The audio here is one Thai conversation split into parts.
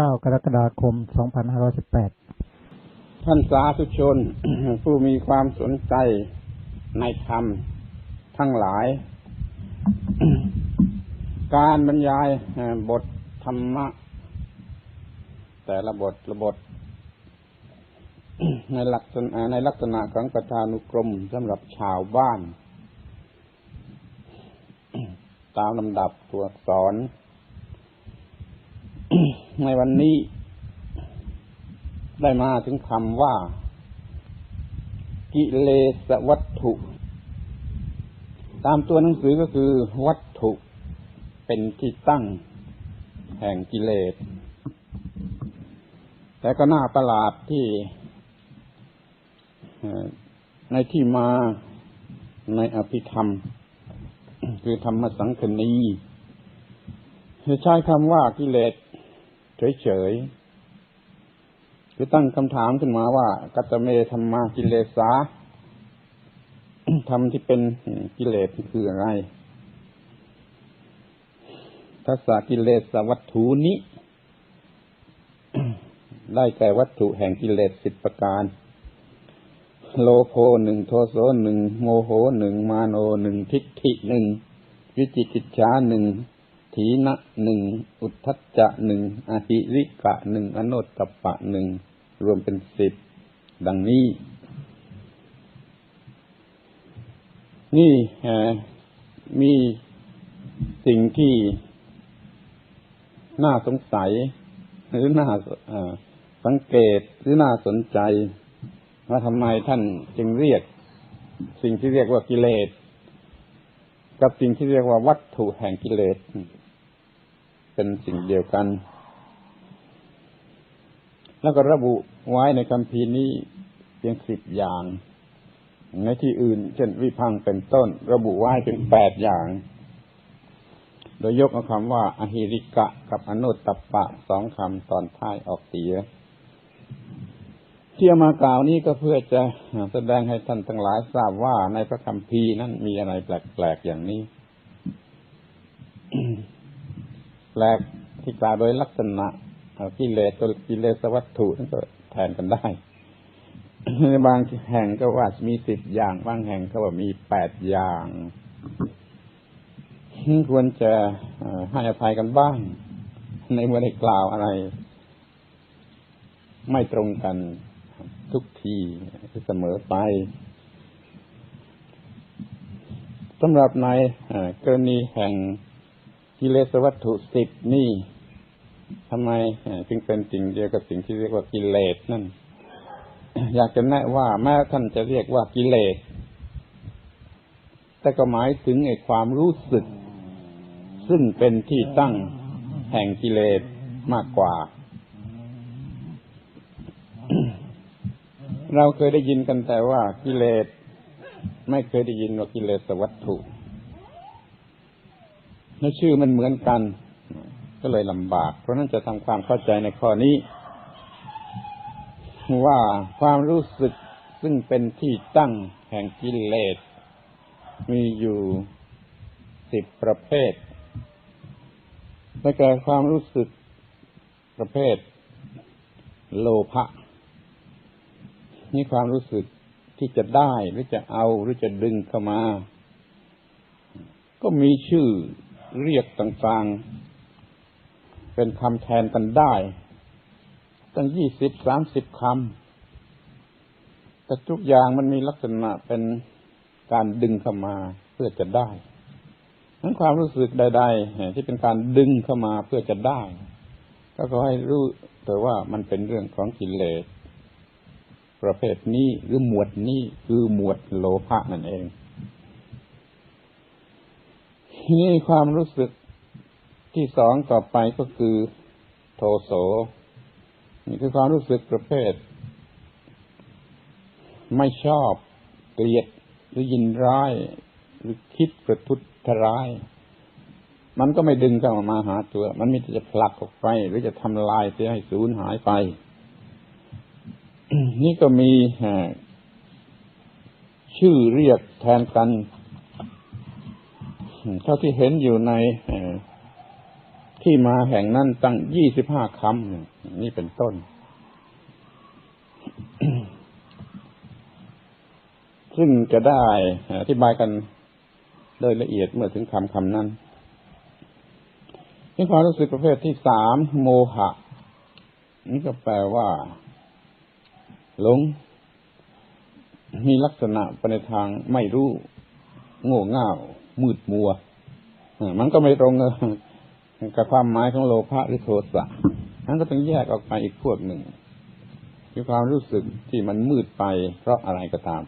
9 กรกฎาคม 2518 ท่านสาธุชน ผู้มีความสนใจในธรรมทั้งหลาย การบรรยายบทธรรมะ แต่ละบทละบท ในลักษณะในลักษณะของประธานุกรมสำหรับชาวบ้าน ตามลำดับตัวอักษร ในวันนี้ ได้มาถึงคำว่า กิเลสวัตถุ ตามตัวหนังสือก็คือ วัตถุ เป็นที่ตั้ง แห่งกิเลส แต่ก็น่าประหลาดที่ในที่มาในอภิธรรม คือธรรมสังคณีใช้คำว่ากิเลส เฉยๆคือตั้งคำถามขึ้นมาว่า กัตเมธรรมากิเลสาธรรมที่เป็นกิเลสคืออะไรทัศกิเลสวัตถุนี้ ได้แก่วัตถุแห่งกิเลสสิบประการ โลโภหนึ่งโทโสหนึ่งโมโหหนึ่งมาโนหนึ่งทิฏฐิหนึ่งวิจิกิจฉาหนึ่ง ถีนะหนึ่งอุทธัจจะหนึ่งอหิริกะหนึ่งอโนตตปะหนึ่งรวมเป็นสิบดังนี้ นี่มีสิ่งที่น่าสงสัย หรือน่าสังเกตหรือน่าสนใจว่าทำไมท่านจึงเรียก สิ่งที่เรียกว่ากิเลส กับสิ่งที่เรียกว่าวัตถุแห่งกิเลส เป็นสิ่งเดียวกัน แล้วก็ระบุไว้ในคำพีนี้เพียงสิบอย่าง ในที่อื่น เช่นวิพังค์เป็นต้น ระบุไว้เป็นแปดอย่าง โดยยกเอาคำว่าอหิริกะกับอนุตตปปะสองคำตอนท้ายออกเสียที่เอามากล่าวนี้ก็เพื่อจะแสดงให้ท่านทั้งหลายทราบว่าในพระคัมภีร์นั้นมีอะไรแปลกๆอย่างนี้ แปลกที่กล่าวโดยลักษณะกิเลสตัวกิเลสวัตถุนั่นก็แทนกันได้บางแห่งก็ว่ามีสิบอย่าง บางแห่งก็ว่ามีแปดอย่างควรจะให้อภัยกันบ้าง ในเมื่อได้กล่าวอะไร ไม่ตรงกันทุกทีเสมอไปสำหรับในกรณีแห่ง กิเลสวัตถุสิบนี่ทำไมจึงเป็นสิ่งเดียวกับสิ่งที่เรียกว่ากิเลสนั่น อยากจะแนะว่าแม้ท่านจะเรียกว่ากิเลส แต่ก็หมายถึงไอ้ความรู้สึก ซึ่งเป็นที่ตั้งแห่งกิเลสมากกว่า เราเคยได้ยินกันแต่ว่ากิเลส ไม่เคยได้ยินว่ากิเลสวัตถุ และชื่อมันเหมือนกัน ก็เลยลำบาก เพราะนั้นจะทำความเข้าใจในข้อนี้ ว่าความรู้สึกซึ่งเป็นที่ตั้งแห่งกิเลส มีอยู่สิบประเภทได้แก่ความรู้สึกประเภท โลภะนี่ความรู้สึกที่จะได้หรือจะเอาหรือจะดึงเข้ามา ก็มีชื่อ เรียกต่างๆ เป็นคำแทนกันได้ ตั้งยี่สิบสามสิบคำ แต่ทุกอย่างมันมีลักษณะเป็นการดึงเข้ามาเพื่อจะได้นั้นความรู้สึกใด ๆ ที่เป็นการดึงเข้ามาเพื่อจะได้ ก็ขอให้รู้แต่ว่ามันเป็นเรื่องของกิเลสประเภทนี้หรือหมวดนี้คือหมวดโลภะนั่นเอง นี่ความรู้สึกที่สองต่อไปก็คือโทโสนี่คือความรู้สึกประเภท ไม่ชอบเกลียดหรือยินร้าย หรือคิดประทุษร้าย มันก็ไม่ดึงเข้ามาหาตัว มันมีแต่จะผลักออกไป หรือจะทำลายเสียให้สูญหายไป นี่ก็มีชื่อเรียกแทนกัน เท่าที่เห็นอยู่ในที่มาแห่งนั้นตั้งยี่สิบห้าคำนี่เป็นต้น ซึ่งจะได้อธิบายกันโดยละเอียดเมื่อถึงคำคำนั้นนี่ความรู้สึกประเภทที่สามโมหะ นี่ก็แปลว่า หลง มีลักษณะไปในทางไม่รู้ โง่เง่า มืดมัวมันก็ไม่ตรงกับความหมายของโลภะหรือโทสะนั้นก็ต้องแยกออกไปอีกพวกหนึ่งคือความรู้สึกที่มันมืดไป เพราะอะไรก็ตาม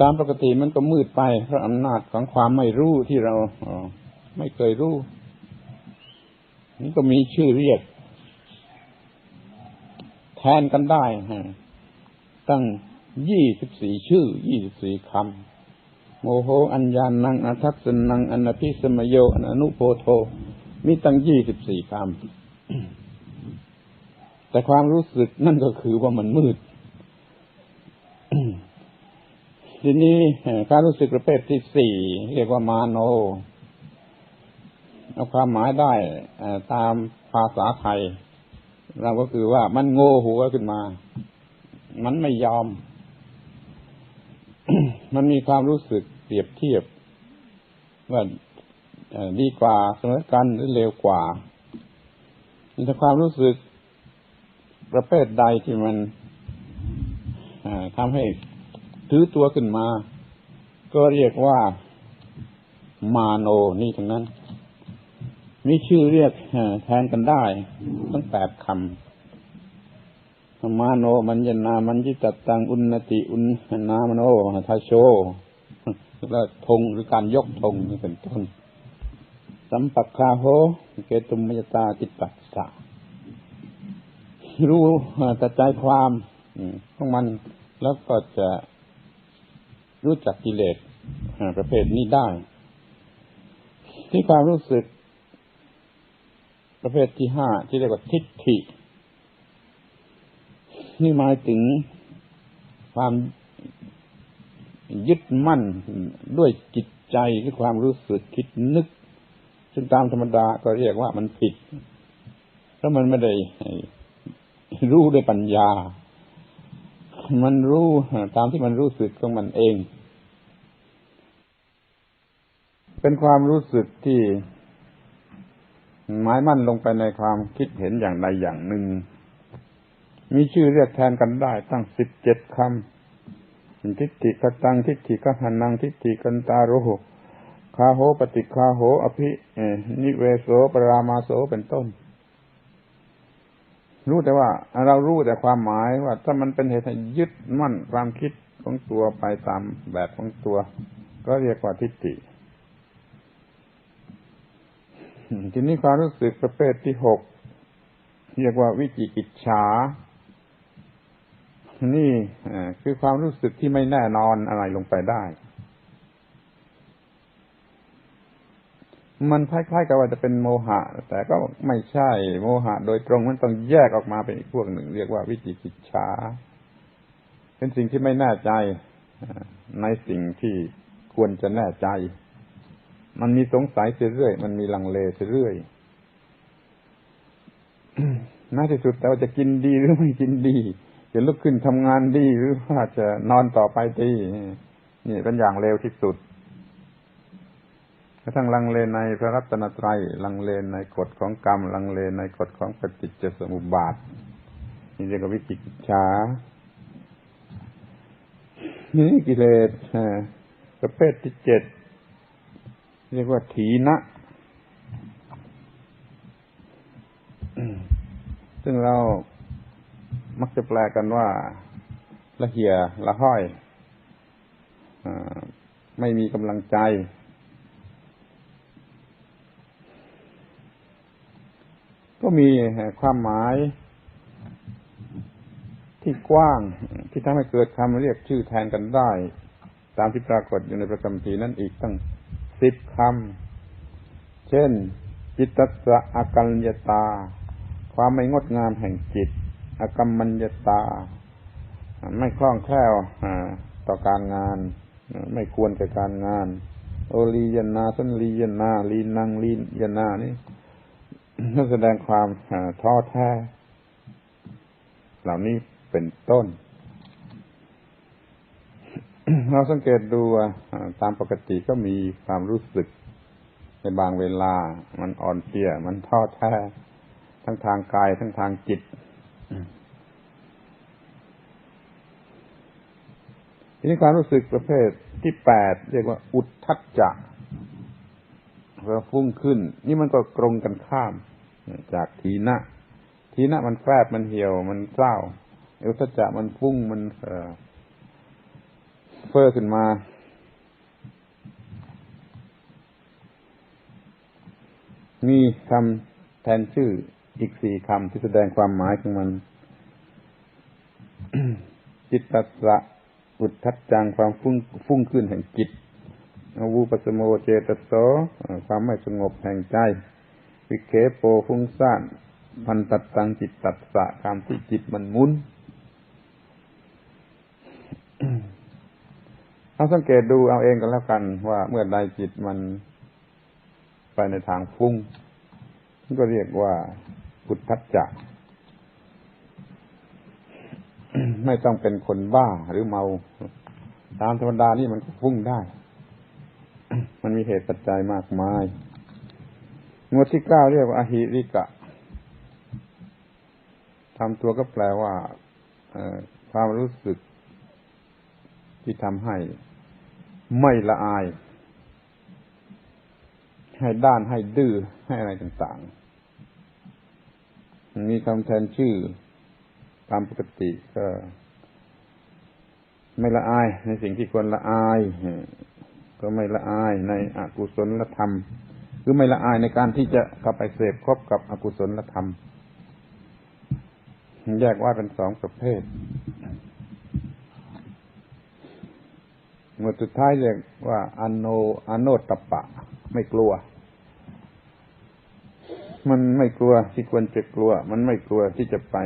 ตามปกติมันก็มืดไป เพราะอำนาจของความไม่รู้ที่เราไม่เคยรู้นี่ก็มีชื่อเรียก แทนกันได้ตั้งยี่สิบสี่ชื่อยี่สิบสี่คำ โมโหอัญญานังอทัศนังอนาพิสมโยอนุโพโท มีตั้งยี่สิบสี่คำแต่ความรู้สึกนั่นก็คือว่ามันมืด ทีนี้การรู้สึกประเภทที่สี่เรียกว่ามาโน เอาความหมายได้ตามภาษาไทย เราก็คือว่ามันโง่หัวขึ้นมา มันไม่ยอม มันมีความรู้สึกเปรียบเทียบว่าดีกว่าเสมอกันหรือเลวกว่าแต่ความรู้สึกประเภทใดที่มันทำให้ถือตัวขึ้นมา ก็เรียกว่ามาโนนี่ทั้งนั้น มีชื่อเรียกแทนกันได้ ตั้งแปดคำ มาโนมัญญนามัญญิตตังอุณติอุณนามโนทาโชแล้วธงหรือการยกธงนี่เป็นต้น สัมปักคาโหเกตุมยตาจิตตัสสะรู้แต่ใจความของมันแล้วก็จะรู้จักกิเลสประเภทนี้ได้ ที่ความรู้สึก ประเภทที่ห้าที่เรียกว่าทิฏฐิ นี่หมายถึงความยึดมั่นด้วยจิตใจหรือความรู้สึกคิดนึก ซึ่งตามธรรมดาก็เรียกว่ามันผิด เพราะมันไม่ได้รู้ด้วยปัญญา มันรู้ตามที่มันรู้สึกของมันเอง เป็นความรู้สึกที่หมายมั่นลงไปในความคิดเห็นอย่างใดอย่างหนึ่ง มีชื่อเรียกแทนกันได้ตั้งสิบเจ็ดคำทิฏฐิกตังทิฏฐิกหันนังทิฏฐิกันตาโรหคาโหปฏิคาโห อภินิเวโสปรามาโสเป็นต้น รู้แต่ว่า เรารู้แต่ความหมายว่า ถ้ามันเป็นเหตุยึดมั่นความคิดของตัวไปตามแบบของตัว ก็เรียกว่าทิฏฐิทีนี้ความรู้สึกประเภทที่หกเรียกว่าวิจิกิจฉา นี่คือความรู้สึกที่ไม่แน่นอนอะไรลงไปได้ มันคล้ายๆกับว่าจะเป็นโมหะ แต่ก็ไม่ใช่โมหะ โดยตรงมันต้องแยกออกมาเป็นอีกพวกหนึ่ง เรียกว่าวิจิกิจฉาเป็นสิ่งที่ไม่แน่ใจในสิ่งที่ควรจะแน่ใจ มันมีสงสัยเรื่อยมันมีลังเลเรื่อยน่าที่สุดแต่ว่าจะกินดีหรือไม่กินดี จะลุกขึ้นทำงานดีหรือว่าจะนอนต่อไปดีนี่เป็นอย่างเร็วที่สุดกระทั่งลังเลในพระรัตนตรัยลังเลในกฎของกรรม ลังเลในกฎของปฏิจจสมุปบาทนี่เรียกว่าวิจิกิจฉานี่กิเลสประเภทที่เจ็ดเรียกว่าถีนะซึ่งเรา มักจะแปลกันว่า ละเหี่ยละห้อยอไม่มีกำลังใจ ก็มีความหมาย ที่กว้างที่ทำให้เกิดคำเรียกชื่อแทนกันได้ ตามที่ปรากฏอยู่ในประคัมภีนั่นอีกตั้งสิบคำ เช่น จิตตะอากัญญตา ความไม่งดงามแห่งจิต อากรรมัญญตา ไม่คล่องแคล่วต่อการงาน ไม่ควรแก่การงาน โอลียนาสันลียนาลีนังลียนานี่นั่นแสดงความท้อแท้ เหล่านี้เป็นต้น เราสังเกตดูตามปกติก็มีความรู้สึก ในบางเวลา มันอ่อนเพลีย มันท้อแท้ ทั้งทางกายทั้งทางจิต ทีนี้ความรู้สึกประเภทที่แปดเรียกว่า อุทธัจจะเราฟุ้งขึ้น นี่มันก็ตรงกันข้าม จากทีนะทีนะมันแฟบมันเหี่ยวมันเศร้าอุทธัจจะมันฟุ้งมันเอเฟ้อขึ้นมามีคำแทนชื่อ อีกสี่คำที่แสดงความหมายของมัน จิตตัสะอุทธัจจังความฟุ้งฟุ้งขึ้นแห่งจิตอวูปสโมเจตโสความไม่สงบแห่งใจ วิเคโปฟุ้งซ่านพันตัดตังจิตตัสสะการที่จิตมันมุนเอาสังเกตดูเอาเองกันแล้วกัน ว่าเมื่อใดจิตมันไปในทางฟุ้งก็เรียกว่า พุทธัจจะไม่ต้องเป็นคนบ้าหรือเมา ตามธรรมดานี่มันก็ฟุ้งได้ มันมีเหตุปัจจัยมากมายหมวดที่เก้าเรียกว่าอหิริกะทำตัวก็แปลว่าความรู้สึกที่ทำให้ไม่ละอาย ให้ด้านให้ดื้อให้อะไรต่างๆ มีคำแทนชื่อตามปกติก็ ไม่ละอาย ในสิ่งที่ควรละอาย ก็ไม่ละอายในอกุศลธรรม คือไม่ละอายในการที่จะเข้าไปเสพคบกับอกุศลธรรม แยกว่าเป็นสองประเภทหมวดสุดท้ายเรียกว่าอโนอโนตปะ ไม่กลัว มันไม่กลัวที่ควรจะกลัว มันไม่กลัวที่จะไป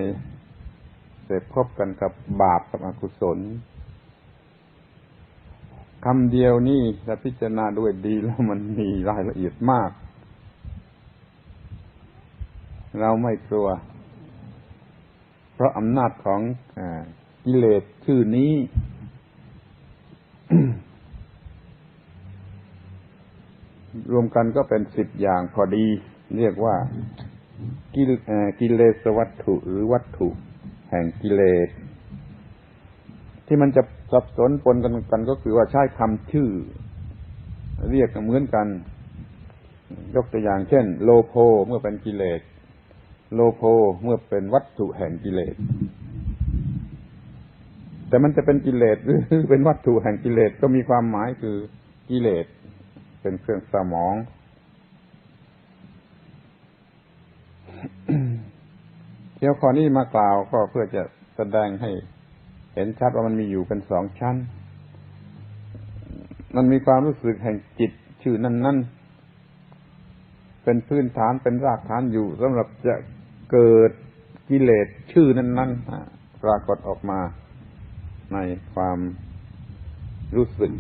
เสพคบกันกับบาปกับอกุศลคำเดียวนี่ถ้าพิจารณาด้วยดีแล้วมันมีรายละเอียดมาก เราไม่กลัว เพราะอำนาจของอากิเลสชื่อนี้ รวมกันก็เป็นสิบอย่างพอดี เรียกว่ากิเลเอ่อกิเลสวัตถุหรือวัตถุแห่งกิเลส ที่มันจะสับสนปนกันกันก็คือว่าใช้คำชื่อ เรียกเหมือนกัน ยกตัวอย่างเช่น โลโภเมื่อเป็นกิเลส โลโภเมื่อเป็นวัตถุแห่งกิเลส แต่มันจะเป็นกิเลสหรือเป็นวัตถุแห่งกิเลสก็มีความหมายคือกิเลส เป็นเครื่องสมอง เที่ยวข้อนี้มากล่าวก็เพื่อจะแสดงให้เห็นชัดว่ามันมีอยู่เป็นสองชั้น มันมีความรู้สึกแห่งจิตชื่อนั้นนั่นเป็นพื้นฐานเป็นรากฐานอยู่สำหรับจะเกิดกิเลสชื่อนั้นนั่นปรากฏออกมาในความรู้สึก